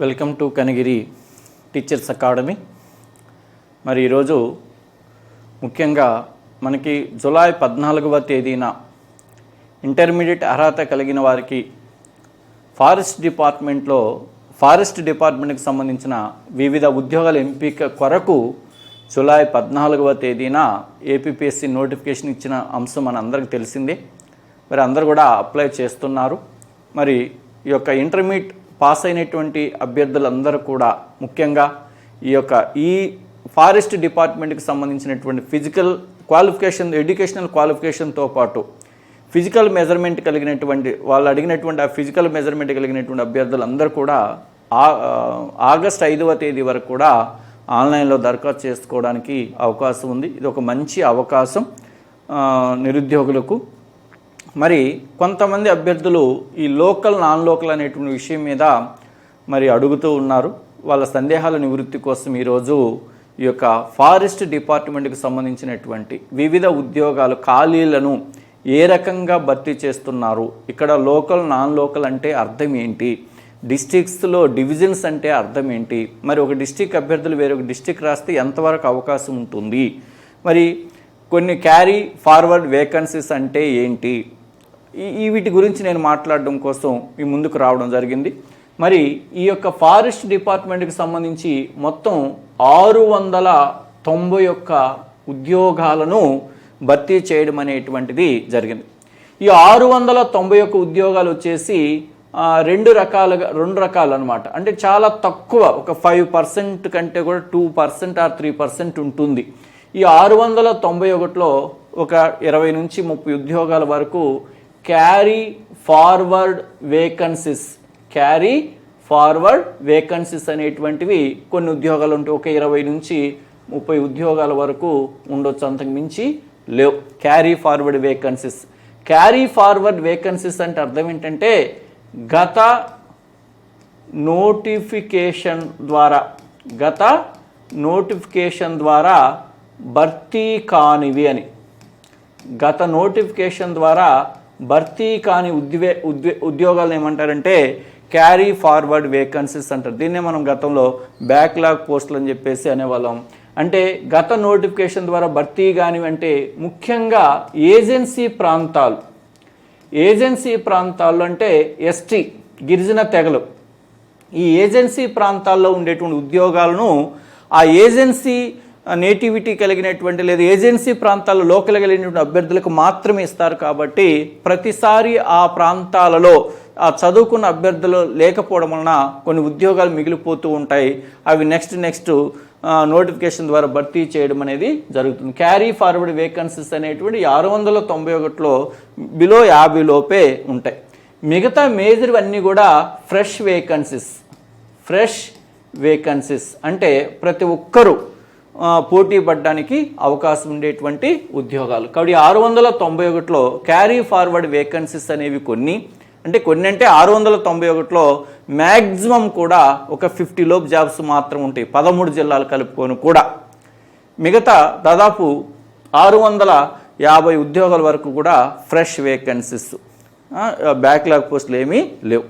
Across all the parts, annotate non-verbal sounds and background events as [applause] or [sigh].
Welcome to Kanagiri teachers academy. మరి ఈరోజు ముఖ్యంగా మనకి జులై పద్నాలుగవ తేదీన ఇంటర్మీడియట్ అర్హత కలిగిన వారికి ఫారెస్ట్ డిపార్ట్మెంట్లో ఫారెస్ట్ డిపార్ట్మెంట్కి సంబంధించిన వివిధ ఉద్యోగాల ఎంపిక కొరకు జులై పద్నాలుగవ తేదీన ఏపీపీఎస్సి నోటిఫికేషన్ ఇచ్చిన అంశం మన అందరికీ తెలిసిందే. మరి అందరు కూడా అప్లై చేస్తున్నారు. మరి ఈ యొక్క ఇంటర్మీడియట్ పాస్ అయినటువంటి అభ్యర్థులందరూ కూడా ముఖ్యంగా ఈ యొక్క ఈ ఫారెస్ట్ డిపార్ట్మెంట్కి సంబంధించినటువంటి ఫిజికల్ క్వాలిఫికేషన్ ఎడ్యుకేషనల్ క్వాలిఫికేషన్తో పాటు ఫిజికల్ మెజర్మెంట్ కలిగినటువంటి వాళ్ళు అడిగినటువంటి ఆ ఫిజికల్ మెజర్మెంట్ కలిగినటువంటి అభ్యర్థులందరూ కూడా ఆగస్ట్ ఐదవ తేదీ వరకు కూడా ఆన్లైన్లో దరఖాస్తు చేసుకోవడానికి అవకాశం ఉంది. ఇది ఒక మంచి అవకాశం నిరుద్యోగులకు మరి కొంతమంది అభ్యర్థులు ఈ లోకల్ నాన్ లోకల్ అనేటువంటి విషయం మీద మరి అడుగుతూ ఉన్నారు. వాళ్ళ సందేహాల నివృత్తి కోసం ఈరోజు ఈ యొక్క ఫారెస్ట్ డిపార్ట్మెంట్కి సంబంధించినటువంటి వివిధ ఉద్యోగాలు ఖాళీలను ఏ రకంగా భర్తీ చేస్తున్నారు? ఇక్కడ లోకల్ నాన్ లోకల్ అంటే అర్థం ఏంటి? డిస్టిక్స్లో డివిజన్స్ అంటే అర్థం ఏంటి? మరి ఒక డిస్టిక్ అభ్యర్థులు వేరొక డిస్టిక్ రాస్తే ఎంతవరకు అవకాశం ఉంటుంది? మరి కొన్ని క్యారీ ఫార్వర్డ్ వేకన్సీస్ అంటే ఏంటి? ఈ వీటి గురించి నేను మాట్లాడడం కోసం మీ ముందుకు రావడం జరిగింది. మరి ఈ యొక్క ఫారెస్ట్ డిపార్ట్మెంట్కి సంబంధించి మొత్తం ఆరు వందల తొంభై ఒక్క ఉద్యోగాలను భర్తీ చేయడం అనేటువంటిది జరిగింది. ఈ ఆరు వందల తొంభై ఒక్క ఉద్యోగాలు వచ్చేసి రెండు రకాలుగా రెండు రకాలు అనమాట అంటే చాలా తక్కువ ఒక ఫైవ్ పర్సెంట్ కంటే కూడా two percent or three percent ఉంటుంది. ఈ ఆరు వందల తొంభై ఒకటిలో ఒక ఇరవై నుంచి ముప్పై ఉద్యోగాల వరకు carry forward vacancies carry forward vacancies అనేటువంటివి కొన్ని ఉద్యోగాలు ఉంటాయి ఒక ఇరవై నుంచి ముప్పై ఉద్యోగాల వరకు ఉండొచ్చు. అంతకు మించి లేవు. Carry forward vacancies carry forward vacancies అంటే అర్థం ఏంటంటే గత నోటిఫికేషన్ ద్వారా గత నోటిఫికేషన్ ద్వారా భర్తీ కానివి అని. గత నోటిఫికేషన్ ద్వారా భర్తీ కాని ఉద్వే ఉద్వే ఉద్యోగాలను ఏమంటారంటే క్యారీ ఫార్వర్డ్ వేకన్సీస్ అంటారు. దీన్నే మనం గతంలో బ్యాక్లాగ్ పోస్టులు అని చెప్పేసి అనేవాళ్ళం. అంటే గత నోటిఫికేషన్ ద్వారా భర్తీ కానివి అంటే ముఖ్యంగా ఏజెన్సీ ప్రాంతాలు. ఏజెన్సీ ప్రాంతాల్లో అంటే ఎస్టీ గిరిజన తెగలు. ఈ ఏజెన్సీ ప్రాంతాల్లో ఉండేటువంటి ఉద్యోగాలను ఆ ఏజెన్సీ నేటివిటీ కలిగినటువంటి లేదా ఏజెన్సీ ప్రాంతాల్లో లోకల్ కలిగినటువంటి అభ్యర్థులకు మాత్రమే ఇస్తారు కాబట్టి ప్రతిసారి ఆ ప్రాంతాలలో ఆ చదువుకున్న అభ్యర్థులు లేకపోవడం వలన కొన్ని ఉద్యోగాలు మిగిలిపోతూ ఉంటాయి. అవి నెక్స్ట్ నెక్స్ట్ నోటిఫికేషన్ ద్వారా భర్తీ చేయడం అనేది జరుగుతుంది. క్యారీ ఫార్వర్డ్ వేకన్సీస్ అనేటువంటి ఆరు వందల తొంభై ఒకటిలో బిలో యాభై లోపే ఉంటాయి. మిగతా మేజర్ అన్నీ కూడా ఫ్రెష్ వేకన్సీస్. ఫ్రెష్ వేకన్సీస్ అంటే ప్రతి ఒక్కరూ పోటీ పడడానికి అవకాశం ఉండేటువంటి ఉద్యోగాలు. కాబట్టి ఆరు వందల తొంభై ఒకటిలో క్యారీ ఫార్వర్డ్ వేకెన్సీస్ అనేవి కొన్ని. అంటే కొన్ని అంటే ఆరు వందల తొంభై ఒకటిలో మ్యాక్సిమం కూడా ఒక ఫిఫ్టీ లోపు జాబ్స్ మాత్రం ఉంటాయి. పదమూడు జిల్లాలు కలుపుకొని కూడా. మిగతా దాదాపు ఆరు వందల యాభై ఉద్యోగాల వరకు కూడా ఫ్రెష్ వేకెన్సీస్. బ్యాక్లాగ్ పోస్టులు ఏమీ లేవు.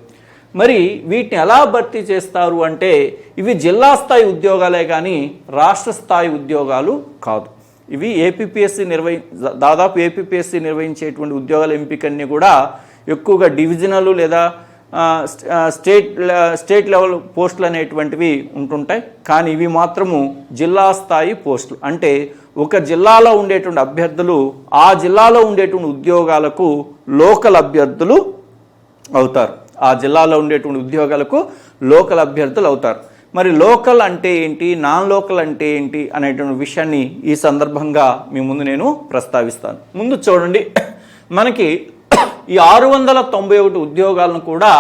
మరి వీటిని ఎలా భర్తీ చేస్తారు అంటే ఇవి జిల్లా స్థాయి ఉద్యోగాలే కానీ రాష్ట్ర స్థాయి ఉద్యోగాలు కాదు. ఇవి ఏపీపీఎస్సీ నిర్వహి దాదాపు ఏపీపీఎస్సీ నిర్వహించేటువంటి ఉద్యోగాల ఎంపికన్నీ కూడా ఎక్కువగా డివిజనల్ లేదా స్టేట్ స్టేట్ లెవెల్ పోస్టులు అనేటువంటివి ఉంటుంటాయి. కానీ ఇవి మాత్రము జిల్లా స్థాయి పోస్టులు. అంటే ఒక జిల్లాలో ఉండేటువంటి అభ్యర్థులు ఆ జిల్లాలో ఉండేటువంటి ఉద్యోగాలకు లోకల్ అభ్యర్థులు అవుతారు. ఆ జిల్లాలో ఉండేటువంటి ఉద్యోగాలకు లోకల్ అభ్యర్థులు అవుతారు. మరి లోకల్ అంటే ఏంటి? నాన్ లోకల్ అంటే ఏంటి? అనేటువంటి విషయాన్ని ఈ సందర్భంగా మీ ముందు నేను ప్రస్తావిస్తాను. ముందు చూడండి. మనకి ఈ ఆరు వందల తొంభై ఒకటి ఉద్యోగాలను కూడా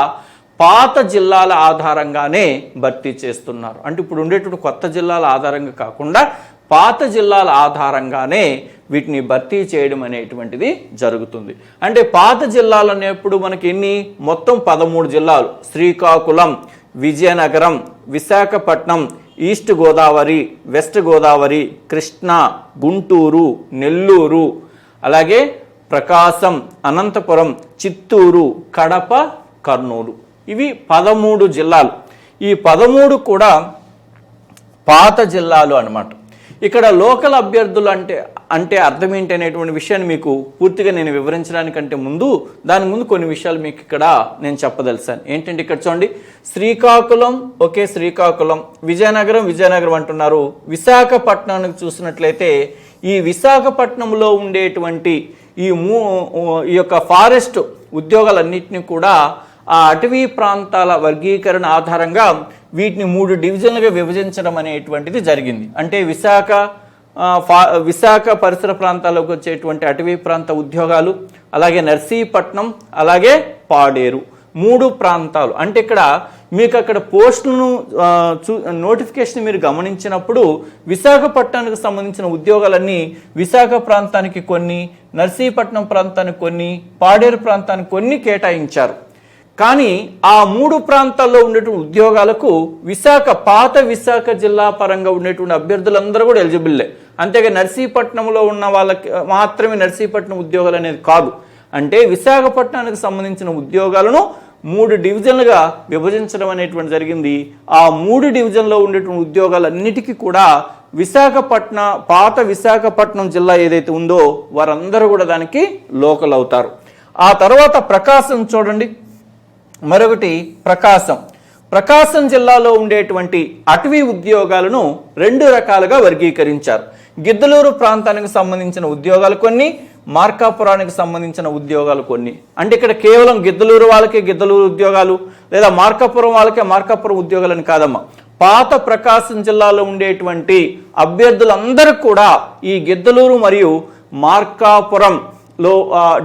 పాత జిల్లాల ఆధారంగానే భర్తీ చేస్తున్నారు. అంటే ఇప్పుడు ఉండేటువంటి కొత్త జిల్లాల ఆధారంగా కాకుండా పాత జిల్లాల ఆధారంగానే వీటిని భర్తీ చేయడం అనేటువంటిది జరుగుతుంది. అంటే పాత జిల్లాలు అనేప్పుడు మనకి ఎన్ని? మొత్తం పదమూడు జిల్లాలు. శ్రీకాకుళం విజయనగరం విశాఖపట్నం ఈస్ట్ గోదావరి వెస్ట్ గోదావరి కృష్ణా గుంటూరు నెల్లూరు అలాగే ప్రకాశం అనంతపురం చిత్తూరు కడప కర్నూలు. ఇవి పదమూడు జిల్లాలు. ఈ పదమూడు కూడా పాత జిల్లాలు అనమాట ఇక్కడ లోకల్ అభ్యర్థులు అంటే అంటే అర్థం ఏంటి అనేటువంటి విషయాన్ని మీకు పూర్తిగా నేను వివరించడానికంటే ముందు దాని ముందు కొన్ని విషయాలు మీకు ఇక్కడ నేను చెప్పదలిసాను. ఏంటంటే ఇక్కడ చూడండి శ్రీకాకుళం ఓకే శ్రీకాకుళం విజయనగరం విజయనగరం అంటున్నారు. విశాఖపట్నానికి చూసినట్లయితే ఈ విశాఖపట్నంలో ఉండేటువంటి ఈ మూ ఈ యొక్క ఫారెస్ట్ ఉద్యోగాలన్నింటినీ కూడా ఆ అటవీ ప్రాంతాల వర్గీకరణ ఆధారంగా వీటిని మూడు డివిజన్లుగా విభజించడం అనేటువంటిది జరిగింది. అంటే విశాఖ ఫా విశాఖ పరిసర ప్రాంతాలకు వచ్చేటువంటి అటవీ ప్రాంత ఉద్యోగాలు అలాగే నర్సీపట్నం అలాగే పాడేరు మూడు ప్రాంతాలు. అంటే ఇక్కడ మీకు అక్కడ పోస్టులను చూ నోటిఫికేషన్ మీరు గమనించినప్పుడు విశాఖపట్నానికి సంబంధించిన ఉద్యోగాలన్నీ విశాఖ ప్రాంతానికి కొన్ని నర్సీపట్నం ప్రాంతానికి కొన్ని పాడేరు ప్రాంతానికి కొన్ని కేటాయించారు. కానీ ఆ మూడు ప్రాంతాల్లో ఉండేటువంటి ఉద్యోగాలకు విశాఖ పాత విశాఖ జిల్లా పరంగా ఉండేటువంటి అభ్యర్థులందరూ కూడా ఎలిజిబుల్లే. అంతేగా నర్సీపట్నంలో ఉన్న వాళ్ళకి మాత్రమే నర్సీపట్నం ఉద్యోగాలు అనేది కాదు. అంటే విశాఖపట్నానికి సంబంధించిన ఉద్యోగాలను మూడు డివిజన్లుగా విభజించడం అనేటువంటి జరిగింది. ఆ మూడు డివిజన్లో ఉండేటువంటి ఉద్యోగాలన్నిటికీ కూడా విశాఖపట్న పాత విశాఖపట్నం జిల్లా ఏదైతే ఉందో వారందరూ కూడా దానికి లోకల్ అవుతారు ఆ తర్వాత ప్రకాశం చూడండి. మరొకటి ప్రకాశం. ప్రకాశం జిల్లాలో ఉండేటువంటి అటవీ ఉద్యోగాలను రెండు రకాలుగా వర్గీకరించారు. గిద్దలూరు ప్రాంతానికి సంబంధించిన ఉద్యోగాలు కొన్ని మార్కాపురానికి సంబంధించిన ఉద్యోగాలు కొన్ని. అంటే ఇక్కడ కేవలం గిద్దలూరు వాళ్ళకే గిద్దలూరు ఉద్యోగాలు లేదా మార్కాపురం వాళ్ళకే మార్కాపురం ఉద్యోగాలని కాదమ్మా. పాత ప్రకాశం జిల్లాలో ఉండేటువంటి అభ్యర్థులందరూ కూడా ఈ గిద్దలూరు మరియు మార్కాపురంలో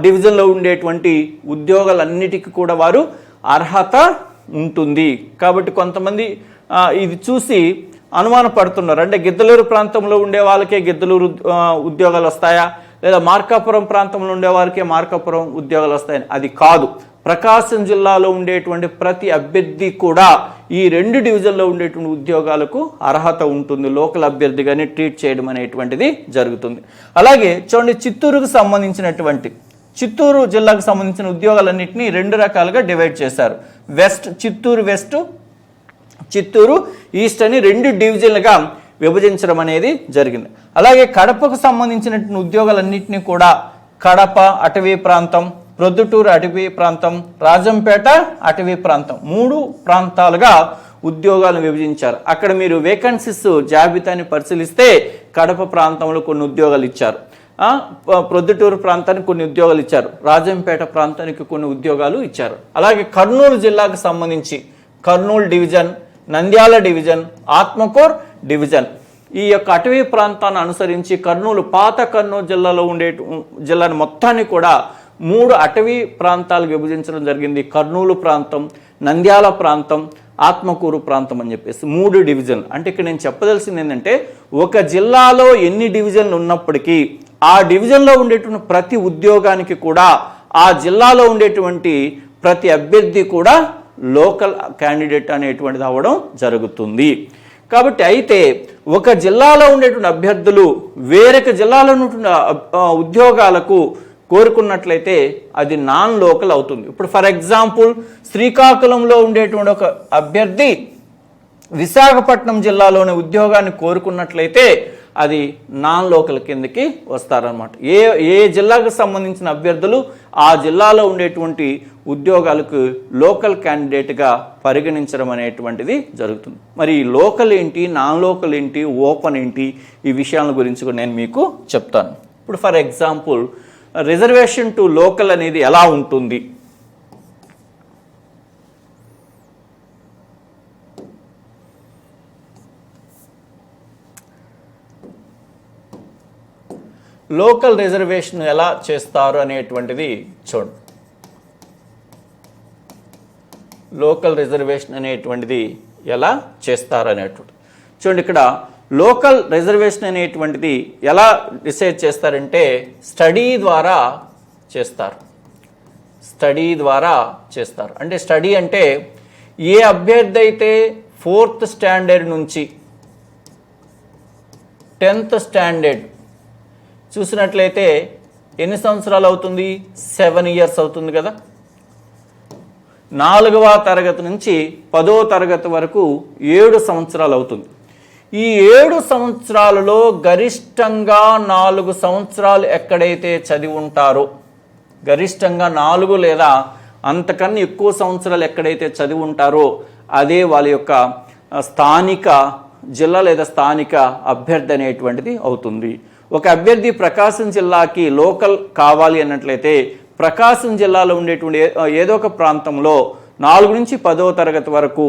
డివిజన్లో ఉండేటువంటి ఉద్యోగాలన్నిటికీ కూడా వారు అర్హత ఉంటుంది. కాబట్టి కొంతమంది ఇది చూసి అనుమానపడుతున్నారు. అంటే గిద్దలూరు ప్రాంతంలో ఉండే వాళ్ళకే గిద్దలూరు ఉద్యోగాలు వస్తాయా? లేదా మార్కాపురం ప్రాంతంలో ఉండే వారికే మార్కాపురం ఉద్యోగాలు వస్తాయని? అది కాదు. ప్రకాశం జిల్లాలో ఉండేటువంటి ప్రతి అభ్యర్థి కూడా ఈ రెండు డివిజన్లో ఉండేటువంటి ఉద్యోగాలకు అర్హత ఉంటుంది. లోకల్ అభ్యర్థిగానే ట్రీట్ చేయడం అనేటువంటిది జరుగుతుంది. అలాగే చూడండి చిత్తూరుకు సంబంధించినటువంటి చిత్తూరు జిల్లాకు సంబంధించిన ఉద్యోగాలన్నింటినీ రెండు రకాలుగా డివైడ్ చేశారు. West Chittoor west Chittoor east అని రెండు డివిజన్లుగా విభజించడం అనేది జరిగింది. అలాగే కడపకు సంబంధించినటువంటి ఉద్యోగాలన్నింటినీ కూడా కడప అటవీ ప్రాంతం ప్రొద్దుటూరు అటవీ ప్రాంతం రాజంపేట అటవీ ప్రాంతం మూడు ప్రాంతాలుగా ఉద్యోగాలను విభజించారు. అక్కడ మీరు వేకెన్సీస్ జాబితాని పరిశీలిస్తే కడప ప్రాంతంలో కొన్ని ఉద్యోగాలు ఇచ్చారు. ప్రొద్దుటూరు ప్రాంతానికి కొన్ని ఉద్యోగాలు ఇచ్చారు. రాజంపేట ప్రాంతానికి కొన్ని ఉద్యోగాలు ఇచ్చారు. అలాగే కర్నూలు జిల్లాకు సంబంధించి Kurnool division Nandyal division Atmakur division. ఈ యొక్క అటవీ ప్రాంతాన్ని అనుసరించి కర్నూలు పాత కర్నూలు జిల్లాలో ఉండే జిల్లాని మొత్తాన్ని కూడా మూడు అటవీ ప్రాంతాలు విభజించడం జరిగింది. కర్నూలు ప్రాంతం నంద్యాల ప్రాంతం ఆత్మకూరు ప్రాంతం అని చెప్పేసి మూడు డివిజన్లు. అంటే ఇక్కడ నేను చెప్పదలసింది ఏంటంటే ఒక జిల్లాలో ఎన్ని డివిజన్లు ఉన్నప్పటికీ ఆ డివిజన్లో ఉండేటువంటి ప్రతి ఉద్యోగానికి కూడా ఆ జిల్లాలో ఉండేటువంటి ప్రతి అభ్యర్థి కూడా లోకల్ క్యాండిడేట్ అనేటువంటిది అవ్వడం జరుగుతుంది. కాబట్టి అయితే ఒక జిల్లాలో ఉండేటువంటి అభ్యర్థులు వేరొక జిల్లాలో ఉన్నటువంటి ఉద్యోగాలకు కోరుకున్నట్లయితే అది నాన్ లోకల్ అవుతుంది. ఇప్పుడు ఫర్ ఎగ్జాంపుల్ శ్రీకాకుళంలో ఉండేటువంటి ఒక అభ్యర్థి విశాఖపట్నం జిల్లాలోని ఉద్యోగాన్ని కోరుకున్నట్లయితే అది నాన్ లోకల్ కిందకి వస్తారనమాట ఏ ఏ జిల్లాకు సంబంధించిన అభ్యర్థులు ఆ జిల్లాలో ఉండేటువంటి ఉద్యోగాలకు లోకల్ క్యాండిడేట్గా పరిగణించడం అనేటువంటిది జరుగుతుంది. మరి లోకల్ ఏంటి నాన్ లోకల్ ఏంటి ఓపెన్ ఏంటి ఈ విషయాల గురించి కూడా నేను మీకు చెప్తాను. ఇప్పుడు for example reservation to local అనేది ఎలా ఉంటుంది? లోకల్ రిజర్వేషన్ ఎలా చేస్తారు అనేటువంటిది చూడండి లోకల్ రిజర్వేషన్ అనేటువంటిది ఎలా చేస్తారు అనేటువంటి. చూడండి ఇక్కడ లోకల్ రిజర్వేషన్ అనేటువంటిది ఎలా డిసైడ్ చేస్తారంటే స్టడీ ద్వారా చేస్తారు. స్టడీ ద్వారా చేస్తారు. అంటే స్టడీ అంటే ఏ అభ్యర్థి అయితే ఫోర్త్ స్టాండర్డ్ నుంచి టెన్త్ స్టాండర్డ్ చూసినట్లయితే ఎన్ని సంవత్సరాలు అవుతుంది? సెవెన్ ఇయర్స్ అవుతుంది కదా. నాలుగవ తరగతి నుంచి పదో తరగతి వరకు ఏడు సంవత్సరాలు అవుతుంది. ఈ ఏడు సంవత్సరాలలో గరిష్టంగా నాలుగు సంవత్సరాలు ఎక్కడైతే చదివి ఉంటారో గరిష్టంగా నాలుగు లేదా అంతకన్నా ఎక్కువ సంవత్సరాలు ఎక్కడైతే చదివి ఉంటారో అదే వాళ్ళ యొక్క స్థానిక జిల్లా లేదా స్థానిక అభ్యర్థి అనేటువంటిది అవుతుంది. ఒక అభ్యర్థి ప్రకాశం జిల్లాకి లోకల్ కావాలి అన్నట్లయితే ప్రకాశం జిల్లాలో ఉండేటువంటి ఏదో ఒక ప్రాంతంలో నాలుగు నుంచి పదో తరగతి వరకు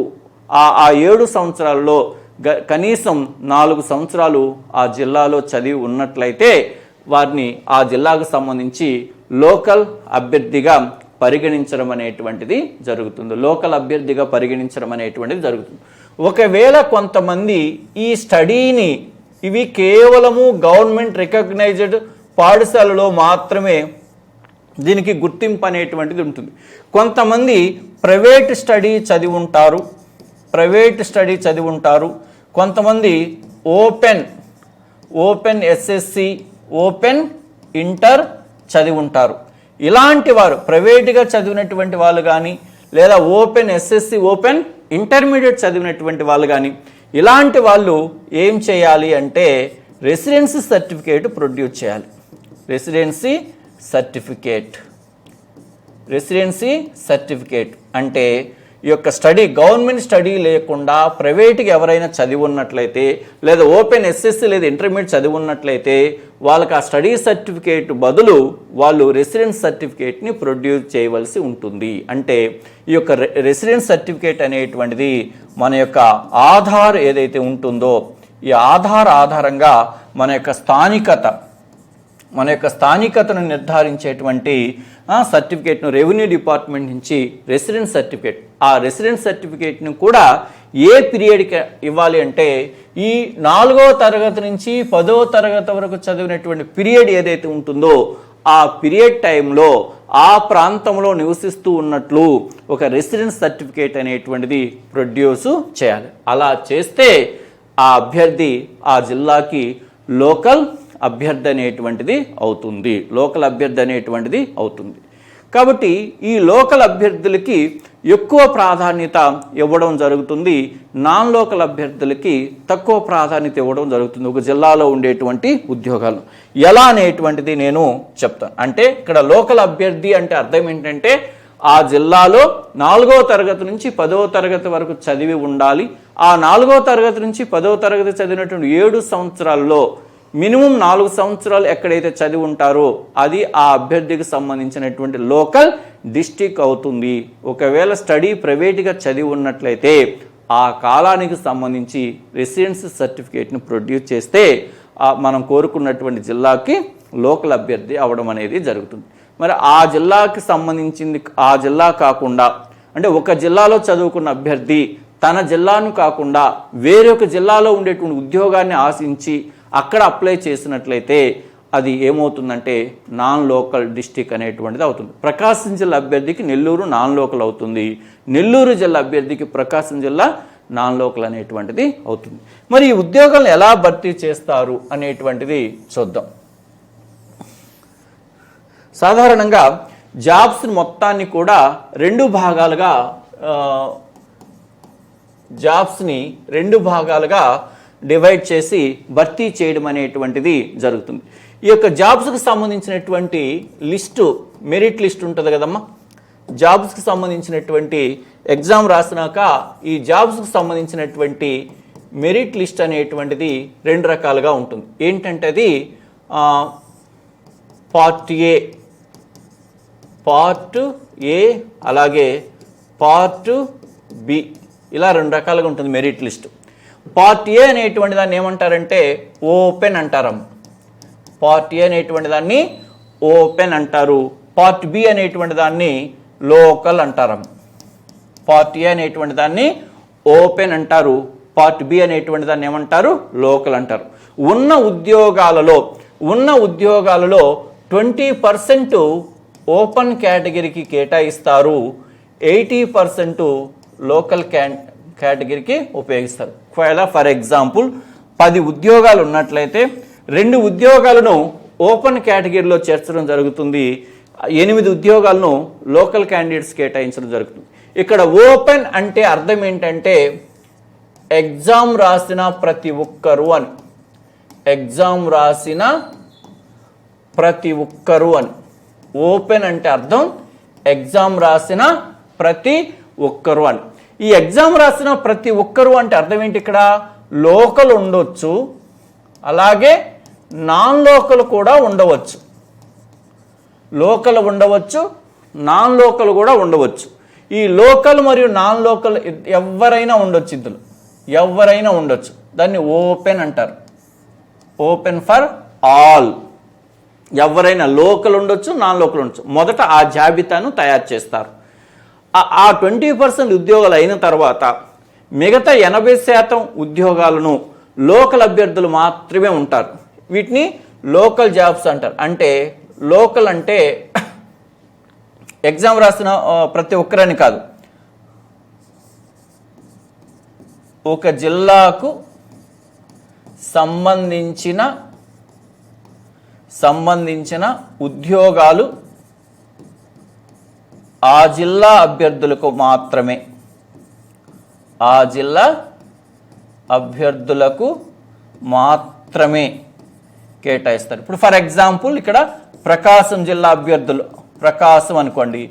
ఆ ఆ ఏడు సంవత్సరాల్లో గ కనీసం నాలుగు సంవత్సరాలు ఆ జిల్లాలో చదివి ఉన్నట్లయితే వారిని ఆ జిల్లాకు సంబంధించి లోకల్ అభ్యర్థిగా పరిగణించడం అనేటువంటిది జరుగుతుంది. లోకల్ అభ్యర్థిగా పరిగణించడం అనేటువంటిది జరుగుతుంది. ఒకవేళ కొంతమంది ఈ స్టడీని ఇవి కేవలము గవర్నమెంట్ రికగ్నైజ్డ్ పాఠశాలలో మాత్రమే దీనికి గుర్తింపు అనేటువంటిది ఉంటుంది. కొంతమంది ప్రైవేట్ స్టడీ చదివి ఉంటారు ప్రైవేట్ స్టడీ చదివి ఉంటారు. కొంతమంది open open SSC open inter చదివి ఉంటారు. ఇలాంటి వారు ప్రైవేట్గా చదివినటువంటి వాళ్ళు కానీ లేదా ఓపెన్ ఎస్ఎస్సి ఓపెన్ ఇంటర్మీడియట్ చదివినటువంటి వాళ్ళు కానీ ఇలాంటి వాళ్ళు ఏం చేయాలి అంటే రెసిడెన్సీ సర్టిఫికేట్ ప్రొడ్యూస్ చేయాలి. Residency certificate. రెసిడెన్సీ సర్టిఫికేట్ అంటే ఈ యొక్క స్టడీ గవర్నమెంట్ స్టడీ లేకుండా ప్రైవేట్కి ఎవరైనా చదివి ఉన్నట్లయితే లేదా ఓపెన్ ఎస్ఎస్సి లేదా ఇంటర్మీడియట్ చదివి ఉన్నట్లయితే వాళ్ళకి ఆ స్టడీ సర్టిఫికేట్ బదులు వాళ్ళు రెసిడెన్స్ సర్టిఫికేట్ని ప్రొడ్యూస్ చేయవలసి ఉంటుంది. అంటే ఈ యొక్క రెసిడెన్స్ సర్టిఫికేట్ అనేటువంటిది మన యొక్క ఆధార్ ఏదైతే ఉంటుందో ఈ ఆధార్ ఆధారంగా మన యొక్క స్థానికత మన యొక్క స్థానికతను నిర్ధారించేటువంటి సర్టిఫికేట్ను రెవెన్యూ డిపార్ట్మెంట్ నుంచి రెసిడెంట్ సర్టిఫికేట్. ఆ రెసిడెన్స్ సర్టిఫికేట్ను కూడా ఏ పీరియడ్కి ఇవ్వాలి అంటే ఈ నాలుగో తరగతి నుంచి పదో తరగతి వరకు చదివినటువంటి పీరియడ్ ఏదైతే ఉంటుందో ఆ పీరియడ్ టైంలో ఆ ప్రాంతంలో నివసిస్తూ ఉన్నట్లు ఒక రెసిడెన్స్ సర్టిఫికేట్ అనేటువంటిది ప్రొడ్యూస్ చేయాలి. అలా చేస్తే ఆ అభ్యర్థి ఆ జిల్లాకి లోకల్ అభ్యర్థి అనేటువంటిది అవుతుంది. లోకల్ అభ్యర్థి అనేటువంటిది అవుతుంది. కాబట్టి ఈ లోకల్ అభ్యర్థులకి ఎక్కువ ప్రాధాన్యత ఇవ్వడం జరుగుతుంది. నాన్ లోకల్ అభ్యర్థులకి తక్కువ ప్రాధాన్యత ఇవ్వడం జరుగుతుంది. ఒక జిల్లాలో ఉండేటువంటి ఉద్యోగాలు. ఎలా అనేటువంటిది నేను చెప్తాను. అంటే ఇక్కడ లోకల్ అభ్యర్థి అంటే అర్థం ఏంటంటే ఆ జిల్లాలో నాలుగో తరగతి నుంచి పదో తరగతి వరకు చదివి ఉండాలి. ఆ నాలుగో తరగతి నుంచి పదో తరగతి చదివినటువంటి ఏడు సంవత్సరాల్లో మినిమం నాలుగు సంవత్సరాలు ఎక్కడైతే చదివి ఉంటారో అది ఆ అభ్యర్థికి సంబంధించినటువంటి లోకల్ డిస్టిక్ అవుతుంది. ఒకవేళ స్టడీ ప్రైవేట్గా చదివి ఉన్నట్లయితే ఆ కాలానికి సంబంధించి రెసిడెన్సీ సర్టిఫికేట్ని ప్రొడ్యూస్ చేస్తే మనం కోరుకున్నటువంటి జిల్లాకి లోకల్ అభ్యర్థి అవడం అనేది జరుగుతుంది. మరి ఆ జిల్లాకి సంబంధించింది ఆ జిల్లా కాకుండా అంటే ఒక జిల్లాలో చదువుకున్న అభ్యర్థి తన జిల్లాను కాకుండా వేరొక జిల్లాలో ఉండేటువంటి ఉద్యోగాన్ని ఆశించి అక్కడ అప్లై చేసినట్లయితే అది ఏమవుతుందంటే నాన్ లోకల్ డిస్టిక్ అనేటువంటిది అవుతుంది. ప్రకాశం జిల్లా అభ్యర్థికి నెల్లూరు నాన్ లోకల్ అవుతుంది. నెల్లూరు జిల్లా అభ్యర్థికి ప్రకాశం జిల్లా నాన్ లోకల్ అనేటువంటిది అవుతుంది. మరి ఈ ఉద్యోగాలను ఎలా భర్తీ చేస్తారు అనేటువంటిది చూద్దాం. సాధారణంగా జాబ్స్ మొత్తాన్ని కూడా రెండు భాగాలుగా జాబ్స్ని రెండు భాగాలుగా డివైడ్ చేసి భర్తీ చేయడం అనేటువంటిది జరుగుతుంది. ఈ యొక్క జాబ్స్కి సంబంధించినటువంటి లిస్టు మెరిట్ లిస్ట్ ఉంటుంది కదమ్మా? జాబ్స్కి సంబంధించినటువంటి ఎగ్జామ్ రాసినాక ఈ జాబ్స్కి సంబంధించినటువంటి మెరిట్ లిస్ట్ అనేటువంటిది రెండు రకాలుగా ఉంటుంది. ఏంటంటే అది పార్ట్ ఏ పార్ట్ ఏ అలాగే పార్ట్ బి ఇలా రెండు రకాలుగా ఉంటుంది మెరిట్ లిస్టు. పార్ట్ ఏ అనేటువంటి దాన్ని ఏమంటారంటే ఓపెన్ అంటారమ్మ పార్ట్ ఏ అనేటువంటి దాన్ని ఓపెన్ అంటారు. పార్ట్ బి అనేటువంటి దాన్ని లోకల్ అంటారమ్మ పార్ట్ ఏ అనేటువంటి దాన్ని ఓపెన్ అంటారు. పార్ట్ బి అనేటువంటి దాన్ని ఏమంటారు? లోకల్ అంటారు. ఉన్న ఉద్యోగాలలో ఉన్న ఉద్యోగాలలో ట్వంటీ పర్సెంట్ ఓపెన్ కేటగిరీకి కేటాయిస్తారు. ఎయిటీ పర్సెంట్ లోకల్ క్యా కేటగిరీకి ఉపయోగిస్తారు. ఒకవేళ ఫర్ ఎగ్జాంపుల్ పది ఉద్యోగాలు ఉన్నట్లయితే రెండు ఉద్యోగాలను ఓపెన్ కేటగిరీలో చేర్చడం జరుగుతుంది. ఎనిమిది ఉద్యోగాలను లోకల్ క్యాండిడేట్స్ కేటాయించడం జరుగుతుంది. ఇక్కడ ఓపెన్ అంటే అర్థం ఏంటంటే ఎగ్జామ్ రాసిన ప్రతి ఒక్కరు అని. ఎగ్జామ్ రాసిన ప్రతి ఒక్కరు అని. ఓపెన్ అంటే అర్థం ఎగ్జామ్ రాసిన ప్రతి ఒక్కరు అని. ఈ ఎగ్జామ్ రాసిన ప్రతి ఒక్కరు అంటే అర్థం ఏంటి ఇక్కడ? లోకల్ ఉండొచ్చు. అలాగే నాన్ లోకల్ కూడా ఉండవచ్చు. లోకల్ ఉండవచ్చు నాన్ లోకల్ కూడా ఉండవచ్చు. ఈ లోకల్ మరియు నాన్ లోకల్ ఎవరైనా ఉండొచ్చు ఇందులో ఎవరైనా ఉండొచ్చు. దాన్ని ఓపెన్ అంటారు. Open for all. ఎవరైనా లోకల్ ఉండొచ్చు నాన్ లోకల్ ఉండొచ్చు. మొదట ఆ జాబితాను తయారు చేస్తారు. ఆ- ట్వంటీ పర్సెంట్ ఉద్యోగాలు అయిన తర్వాత మిగతా ఎనభై శాతం ఉద్యోగాలను లోకల్ అభ్యర్థులు మాత్రమే ఉంటారు. వీటిని లోకల్ జాబ్స్ అంటారు. అంటే లోకల్ అంటే ఎగ్జామ్ రాసిన ప్రతి ఒక్కరని కాదు. ఒక జిల్లాకు సంబంధించిన సంబంధించిన ఉద్యోగాలు ఆ జిల్లా అభ్యర్థులకు మాత్రమే. ఆ జిల్లా అభ్యర్థులకు మాత్రమే కేటాయిస్తారు. ఇప్పుడు ఫర్ ఎగ్జాంపుల్ ఇక్కడ ప్రకాశం జిల్లా అభ్యర్థులు ప్రకాశం అనుకోండి.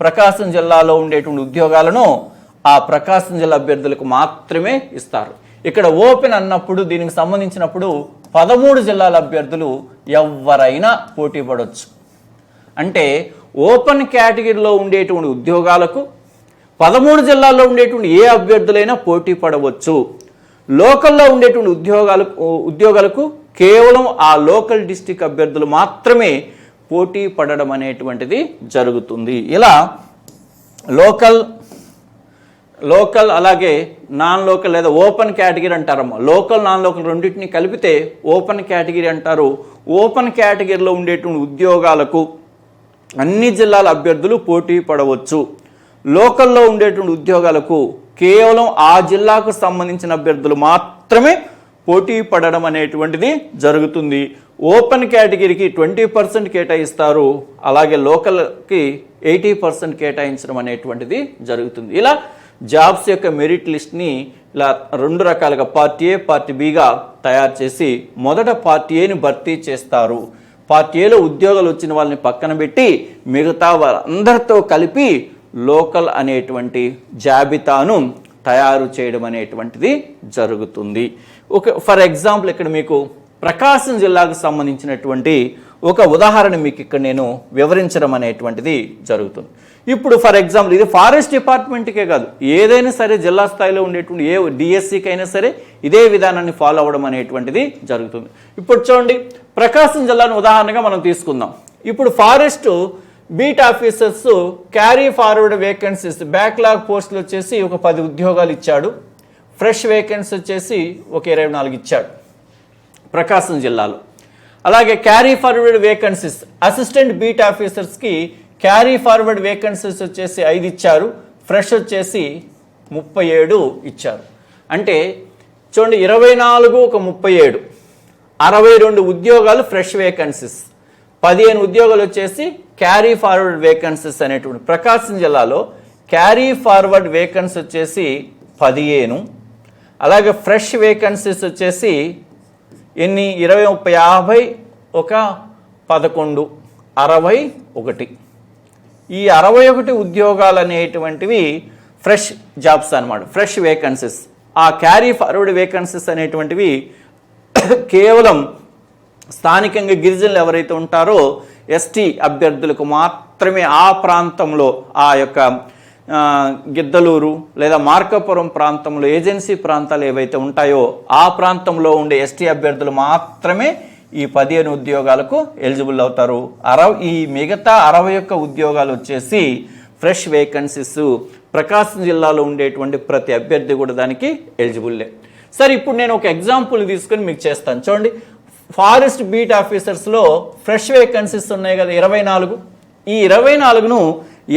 ప్రకాశం జిల్లాలో ఉండేటువంటి ఉద్యోగాలను ఆ ప్రకాశం జిల్లా అభ్యర్థులకు మాత్రమే ఇస్తారు. ఇక్కడ ఓపెన్ అన్నప్పుడు దీనికి సంబంధించినప్పుడు పదమూడు జిల్లాల అభ్యర్థులు ఎవరైనా పోటీ పడవచ్చు అంటే ఓపెన్ కేటగిరీలో ఉండేటువంటి ఉద్యోగాలకు పదమూడు జిల్లాల్లో ఉండేటువంటి ఏ అభ్యర్థులైనా పోటీ పడవచ్చు. లోకల్లో ఉండేటువంటి ఉద్యోగాలకు ఉద్యోగాలకు కేవలం ఆ లోకల్ డిస్టిక్ అభ్యర్థులు మాత్రమే పోటీ పడడం అనేటువంటిది జరుగుతుంది. ఇలా లోకల్ లోకల్ అలాగే నాన్ లోకల్ లేదా ఓపెన్ కేటగిరీ అంటారమ్మా లోకల్ నాన్ లోకల్ రెండింటిని కలిపితే ఓపెన్ కేటగిరీ అంటారు. ఓపెన్ కేటగిరీలో ఉండేటువంటి ఉద్యోగాలకు అన్ని జిల్లాల అభ్యర్థులు పోటీ పడవచ్చు. లోకల్లో ఉండేటువంటి ఉద్యోగాలకు కేవలం ఆ జిల్లాకు సంబంధించిన అభ్యర్థులు మాత్రమే పోటీ పడడం అనేటువంటిది జరుగుతుంది. ఓపెన్ కేటగిరీకి ట్వంటీ పర్సెంట్ కేటాయిస్తారు. అలాగే లోకల్కి ఎయిటీ పర్సెంట్ కేటాయించడం అనేటువంటిది జరుగుతుంది. ఇలా జాబ్స్ యొక్క మెరిట్ లిస్ట్ని ఇలా రెండు రకాలుగా పార్టీ ఏ పార్టీ బిగా తయారు చేసి మొదట పార్టీ ఏని భర్తీ చేస్తారు. పార్టీలో ఉద్యోగాలు వచ్చిన వాళ్ళని పక్కన పెట్టి మిగతా వారందరితో కలిపి లోకల్ అనేటువంటి జాబితాను తయారు చేయడం అనేటువంటిది జరుగుతుంది. ఒక ఫర్ ఎగ్జాంపుల్ ఇక్కడ మీకు ప్రకాశం జిల్లాకు సంబంధించినటువంటి ఒక ఉదాహరణ మీకు ఇక్కడ నేను వివరించడం అనేటువంటిది జరుగుతుంది. ఇప్పుడు ఫర్ ఎగ్జాంపుల్ ఇది ఫారెస్ట్ డిపార్ట్మెంట్కే కాదు. ఏదైనా సరే జిల్లా స్థాయిలో ఉండేటువంటి ఏ డిఎస్సికి అయినా సరే ఇదే విధానాన్ని ఫాలో అవ్వడం అనేటువంటిది జరుగుతుంది. ఇప్పుడు చూడండి ప్రకాశం జిల్లాను ఉదాహరణగా మనం తీసుకుందాం. ఇప్పుడు forest beat officers carry forward vacancies backlog పోస్టులు వచ్చేసి ఒక పది ఉద్యోగాలు ఇచ్చాడు. ఫ్రెష్ వేకెన్సీ వచ్చేసి ఒక ఇరవై నాలుగు ఇచ్చాడు ప్రకాశం జిల్లాలో. అలాగే carry forward vacancies assistant beat ఆఫీసర్స్కి carry forward vacancies వచ్చేసి ఐదు ఇచ్చారు. ఫ్రెష్ వచ్చేసి ముప్పై ఏడు ఇచ్చారు. అంటే చూడండి ఇరవై నాలుగు ఒక ముప్పై ఏడు. అరవై రెండు ఉద్యోగాలు ఫ్రెష్ వేకెన్సీస్. పదిహేను ఉద్యోగాలు వచ్చేసి క్యారీ ఫార్వర్డ్ వేకెన్సీస్ అనేటువంటి ప్రకాశం జిల్లాలో క్యారీ ఫార్వర్డ్ వేకెన్సీ వచ్చేసి పదిహేను. అలాగే ఫ్రెష్ వేకెన్సీస్ వచ్చేసి ఎన్ని? ఇరవై ముప్పై యాభై ఒక పదకొండు అరవై ఒకటి. ఈ అరవై ఒకటి ఉద్యోగాలు అనేటువంటివి ఫ్రెష్ జాబ్స్ అన్నమాట. ఫ్రెష్ వేకెన్సీస్ ఆ క్యారీ ఫార్వర్డ్ వేకెన్సీస్ అనేటువంటివి [coughs] కేవలం స్థానికంగా గిరిజనులు ఎవరైతే ఉంటారో ఎస్టీ అభ్యర్థులకు మాత్రమే ఆ ప్రాంతంలో ఆ యొక్క గిద్దలూరు లేదా మార్కాపురం ప్రాంతంలో ఏజెన్సీ ప్రాంతాలు ఏవైతే ఉంటాయో ఆ ప్రాంతంలో ఉండే ఎస్టీ అభ్యర్థులు మాత్రమే ఈ పదిహేను ఉద్యోగాలకు ఎలిజిబుల్ అవుతారు. అరవై ఈ మిగతా అరవై ఒక్క ఉద్యోగాలు వచ్చేసి ఫ్రెష్ వేకెన్సీస్ ప్రకాశం జిల్లాలో ఉండేటువంటి ప్రతి అభ్యర్థి కూడా దానికి ఎలిజిబుల్లే. సరే ఇప్పుడు నేను ఒక ఎగ్జాంపుల్ తీసుకొని మీకు చేస్తాను. చూడండి ఫారెస్ట్ బీట్ ఆఫీసర్స్లో ఫ్రెష్ వేకెన్సీస్ ఉన్నాయి కదా ఇరవై నాలుగు. ఈ ఇరవై నాలుగును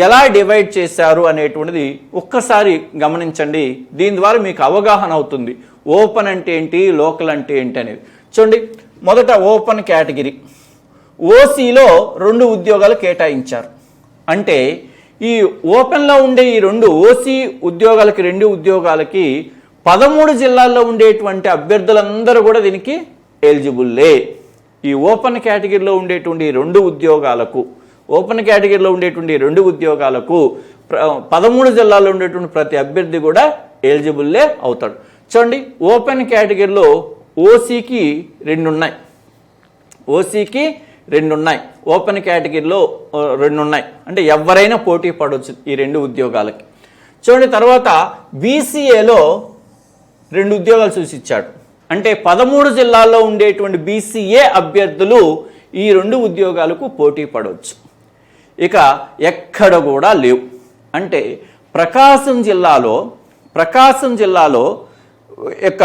ఎలా డివైడ్ చేశారు అనేటువంటిది ఒక్కసారి గమనించండి. దీని ద్వారా మీకు అవగాహన అవుతుంది. ఓపెన్ అంటే ఏంటి లోకల్ అంటే ఏంటి అనేది. చూడండి మొదట ఓపెన్ కేటగిరీ. ఓసీలో రెండు ఉద్యోగాలు కేటాయించారు. అంటే ఈ ఓపెన్లో ఉండే ఈ రెండు ఓసీ ఉద్యోగాలకి రెండు ఉద్యోగాలకి పదమూడు జిల్లాల్లో ఉండేటువంటి అభ్యర్థులందరూ కూడా దీనికి ఎలిజిబుల్లే. ఈ ఓపెన్ కేటగిరీలో ఉండేటువంటి రెండు ఉద్యోగాలకు ఓపెన్ కేటగిరీలో ఉండేటువంటి రెండు ఉద్యోగాలకు ప్ర- పదమూడు జిల్లాల్లో ఉండేటువంటి ప్రతి అభ్యర్థి కూడా ఎలిజిబుల్లే అవుతాడు. చూడండి ఓపెన్ కేటగిరీలో ఓసీకి రెండు ఉన్నాయి ఓసీకి రెండు ఉన్నాయి ఓపెన్ కేటగిరీలో రెండున్నాయి. రెండు ఉన్నాయి అంటే ఎవరైనా పోటీ పడవచ్చు ఈ రెండు ఉద్యోగాలకి. చూడండి తర్వాత బీసీఏలో రెండు ఉద్యోగాలు సూచించాడు. అంటే పదమూడు జిల్లాల్లో ఉండేటువంటి బీసీఏ అభ్యర్థులు ఈ రెండు ఉద్యోగాలకు పోటీ పడవచ్చు ఇక ఎక్కడ కూడా లేవు. అంటే ప్రకాశం జిల్లాలో ప్రకాశం జిల్లాలో యొక్క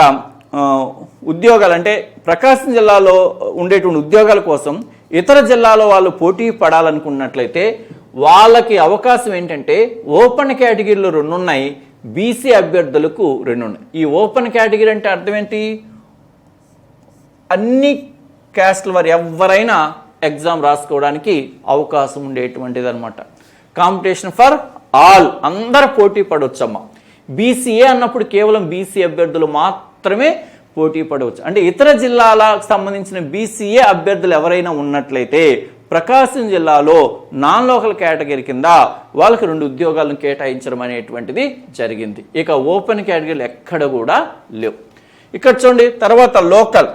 ఉద్యోగాలు అంటే ప్రకాశం జిల్లాలో ఉండేటువంటి ఉద్యోగాల కోసం ఇతర జిల్లాలో వాళ్ళు పోటీ పడాలనుకున్నట్లయితే వాళ్ళకి అవకాశం ఏంటంటే ఓపెన్ కేటగిరీలో రెండు ఉన్నాయి బీసీ అభ్యర్థులకు రెండు ఉన్నాయి ఈ ఓపెన్ కేటగిరీ అంటే అర్థం ఏంటి? అన్ని క్యాస్ట్ల వారు ఎవరైనా ఎగ్జామ్ రాసుకోవడానికి అవకాశం ఉండేటువంటిది అనమాట కాంపిటీషన్ ఫర్ ఆల్. అందరు పోటీ పడవచ్చమ్మా బీసీఏ అన్నప్పుడు కేవలం బీసీ అభ్యర్థులు మాత్రం మాత్రమే పోటీ పడవచ్చు. అంటే ఇతర జిల్లాలకు సంబంధించిన బీసీఏ అభ్యర్థులు ఎవరైనా ఉన్నట్లయితే ప్రకాశం జిల్లాలో నాన్ లోకల్ కేటగిరీ కింద వాళ్ళకి రెండు ఉద్యోగాలను కేటాయించడం అనేటువంటిది జరిగింది. ఇక ఓపెన్ కేటగిరీలు ఎక్కడ కూడా లేవు. ఇక్కడ చూడండి తర్వాత లోకల్.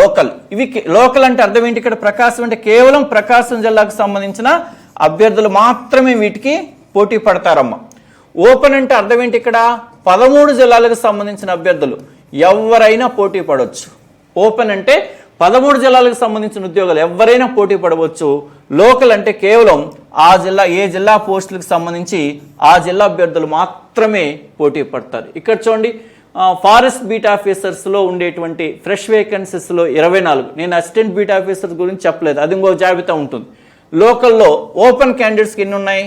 లోకల్. ఇవి లోకల్ అంటే అర్థం ఏంటి? ఇక్కడ ప్రకాశం అంటే కేవలం ప్రకాశం జిల్లాకు సంబంధించిన అభ్యర్థులు మాత్రమే వీటికి పోటీ పడతారమ్మ. ఓపెన్ అంటే అర్థం ఏంటి ఇక్కడ? పదమూడు జిల్లాలకు సంబంధించిన అభ్యర్థులు ఎవరైనా పోటీ పడవచ్చు. ఓపెన్ అంటే పదమూడు జిల్లాలకు సంబంధించిన ఉద్యోగాలు ఎవరైనా పోటీ పడవచ్చు. లోకల్ అంటే కేవలం ఆ జిల్లా ఏ జిల్లా పోస్టులకు సంబంధించి ఆ జిల్లా అభ్యర్థులు మాత్రమే పోటీ పడతారు. ఇక్కడ చూడండి ఫారెస్ట్ బీట్ ఆఫీసర్స్లో ఉండేటువంటి ఫ్రెష్ వేకెన్సీస్లో ఇరవై నాలుగు. నేను అసిస్టెంట్ బీట్ ఆఫీసర్స్ గురించి చెప్పలేదు అది ఇంకో జాబితా ఉంటుంది. లోకల్లో ఓపెన్ క్యాండిడేట్స్కి ఎన్ని ఉన్నాయి?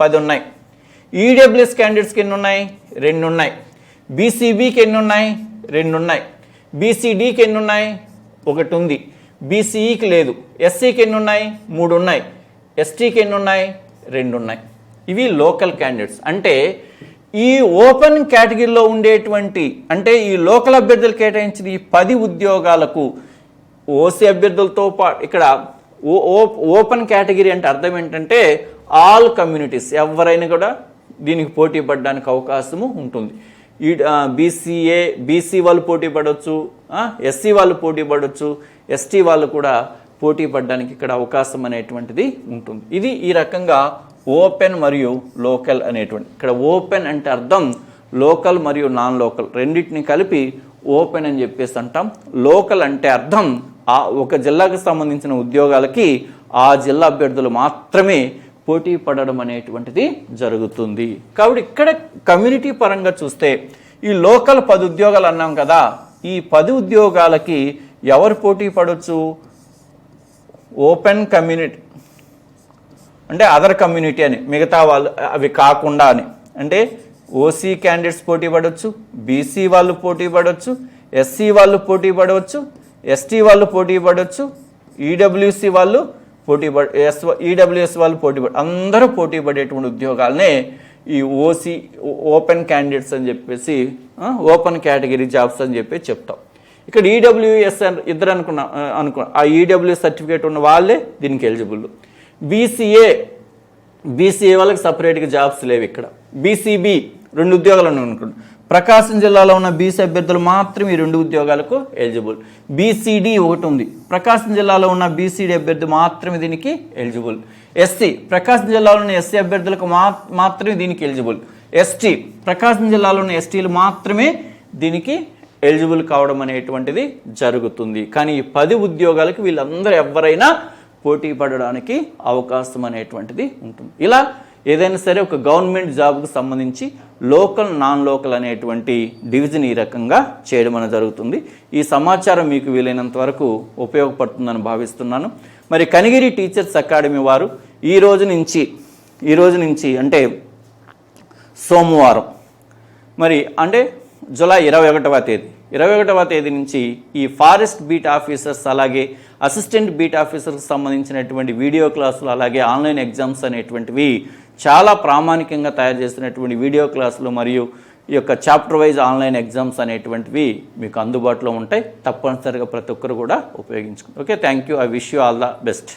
పది ఉన్నాయి. ఈడబ్ల్యూఎస్ క్యాండిడేట్స్కి ఎన్ని ఉన్నాయి రెండు ఉన్నాయి బీసీబీకి ఎన్ని ఉన్నాయి రెండు ఉన్నాయి బీసీడీకి ఎన్ని ఉన్నాయి ఒకటి ఉంది బీసీఈకి లేదు. ఎస్సీకి ఎన్ని ఉన్నాయి మూడు ఉన్నాయి ఎస్టీకి ఎన్ని ఉన్నాయి రెండు ఉన్నాయి ఇవి లోకల్ క్యాండిడేట్స్ అంటే ఈ ఓపెన్ కేటగిరీలో ఉండేటువంటి అంటే ఈ లోకల్ అభ్యర్థులు కేటాయించిన ఈ పది ఉద్యోగాలకు ఓసీ అభ్యర్థులతో పాటు ఇక్కడ ఓ- ఓ- ఓపెన్ కేటగిరీ అంటే అర్థం ఏంటంటే ఆల్ కమ్యూనిటీస్ ఎవరైనా కూడా దీనికి పోటీ పడడానికి అవకాశము ఉంటుంది. ఈ బీసీఏ బీసీ వాళ్ళు పోటీ పడవచ్చు ఎస్సీ వాళ్ళు పోటీ పడవచ్చు ఎస్టీ వాళ్ళు కూడా పోటీ పడడానికి ఇక్కడ అవకాశం అనేటువంటిది ఉంటుంది. ఇది ఈ రకంగా ఓపెన్ మరియు లోకల్ అనేటువంటి ఇక్కడ ఓపెన్ అంటే అర్థం లోకల్ మరియు నాన్ లోకల్ రెండింటిని కలిపి ఓపెన్ అని చెప్పేసి అంటాం. లోకల్ అంటే అర్థం ఆ ఒక జిల్లాకు సంబంధించిన ఉద్యోగాలకి ఆ జిల్లా అభ్యర్థులు మాత్రమే పోటీ పడడం అనేటువంటిది జరుగుతుంది. కాబట్టి ఇక్కడ కమ్యూనిటీ పరంగా చూస్తే ఈ లోకల్ పది ఉద్యోగాలు అన్నాం కదా ఈ పది ఉద్యోగాలకి ఎవరు పోటీ పడవచ్చు ఓపెన్ కమ్యూనిటీ. అంటే అదర్ కమ్యూనిటీ అని మిగతా వాళ్ళు అవి కాకుండా అని. అంటే ఓసీ క్యాండిడేట్స్ పోటీ పడవచ్చు బీసీ వాళ్ళు పోటీ పడవచ్చు ఎస్సీ వాళ్ళు పోటీ పడవచ్చు ఎస్టీ వాళ్ళు పోటీ పడవచ్చు ఈడబ్ల్యూసీ వాళ్ళు పోటీ పడే ఎస్ ఈడబ్ల్యూఎస్ వాళ్ళు పోటీ పడే అందరూ పోటీ పడేటువంటి ఉద్యోగాలనే ఈ ఓసీ ఓపెన్ క్యాండిడేట్స్ అని చెప్పేసి ఓపెన్ కేటగిరీ జాబ్స్ అని చెప్పి చెప్తాం. ఇక్కడ ఈడబ్ల్యూఎస్ ఇద్దరు అనుకున్నా అనుకున్నాం ఆ ఈడబ్ల్యూ సర్టిఫికేట్ ఉన్న వాళ్ళే దీనికి ఎలిజిబుల్. బీసీఏ బీసీఏ వాళ్ళకి సపరేట్గా జాబ్స్ లేవు ఇక్కడ. బీసీబీ రెండు ఉద్యోగాలు ఉన్నాయి ప్రకాశం జిల్లాలో ఉన్న బీసీ అభ్యర్థులు మాత్రం ఈ రెండు ఉద్యోగాలకు ఎలిజిబుల్. బీసీడీ ఒకటి ఉంది. ప్రకాశం జిల్లాలో ఉన్న బీసీడీ అభ్యర్థి మాత్రమే దీనికి ఎలిజిబుల్. ఎస్సీ ప్రకాశం జిల్లాలో ఉన్న ఎస్సీ అభ్యర్థులకు మా మాత్రమే దీనికి ఎలిజిబుల్. ఎస్టీ ప్రకాశం జిల్లాలో ఉన్న ఎస్టీలు మాత్రమే దీనికి ఎలిజిబుల్ కావడం అనేటువంటిది జరుగుతుంది. కానీ ఈ పది ఉద్యోగాలకు వీళ్ళందరూ ఎవరైనా పోటీ పడడానికి అవకాశం అనేటువంటిది ఉంటుంది. ఇలా ఏదైనా సరే ఒక గవర్నమెంట్ జాబ్కు సంబంధించి లోకల్ నాన్ లోకల్ అనేటువంటి డివిజన్ ఈ రకంగా చేయడం అనేది జరుగుతుంది. ఈ సమాచారం మీకు వీలైనంత వరకు ఉపయోగపడుతుందని భావిస్తున్నాను. మరి కనిగిరి టీచర్స్ అకాడమీ వారు ఈ రోజు నుంచి ఈ రోజు నుంచి అంటే సోమవారం మరి అంటే జూలై ఇరవై ఒకటవ తేదీ ఇరవై ఒకటవ తేదీ నుంచి ఈ ఫారెస్ట్ బీట్ ఆఫీసర్స్ అలాగే అసిస్టెంట్ బీట్ ఆఫీసర్కి సంబంధించినటువంటి వీడియో క్లాసులు అలాగే ఆన్లైన్ ఎగ్జామ్స్ అనేటువంటివి చాలా ప్రామాణికంగా తయారు చేసినటువంటి వీడియో క్లాసులు మరియు ఈ యొక్క చాప్టర్ వైజ్ ఆన్లైన్ ఎగ్జామ్స్ అనేటువంటివి మీకు అందుబాటులో ఉంటాయి. తప్పనిసరిగా ప్రతి ఒక్కరు కూడా ఉపయోగించుకుంటారు okay thank you. I wish you all the best.